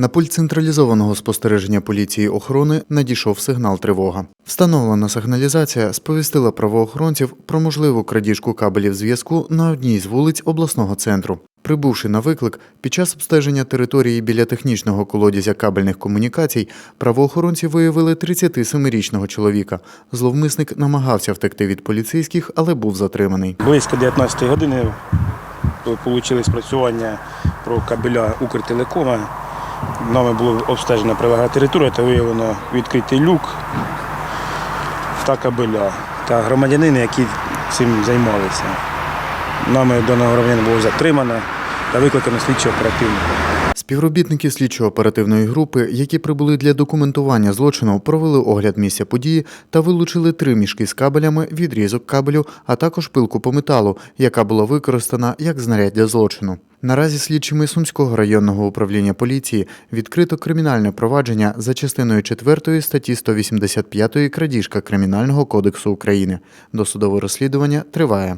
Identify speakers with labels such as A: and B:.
A: На пульт централізованого спостереження поліції охорони надійшов сигнал тривога. Встановлена сигналізація сповістила правоохоронців про можливу крадіжку кабелів зв'язку на одній з вулиць обласного центру. Прибувши на виклик, під час обстеження території біля технічного колодязя кабельних комунікацій, правоохоронці виявили 37-річного чоловіка. Зловмисник намагався втекти від поліцейських, але був затриманий.
B: Близько 19 години отримали спрацювання про кабеля Укртелекома. Нами була обстежена прилегла територія та виявлено відкритий люк та кабеля та громадянини, які цим займалися. Нами даного громадянина було затримано та викликано слідчого оперативно.
A: Співробітники слідчо-оперативної групи, які прибули для документування злочину, провели огляд місця події та вилучили три мішки з кабелями, відрізок кабелю, а також пилку по металу, яка була використана як знаряддя злочину. Наразі слідчими Сумського районного управління поліції відкрито кримінальне провадження за частиною 4 статті 185 крадіжка Кримінального кодексу України. Досудове розслідування триває.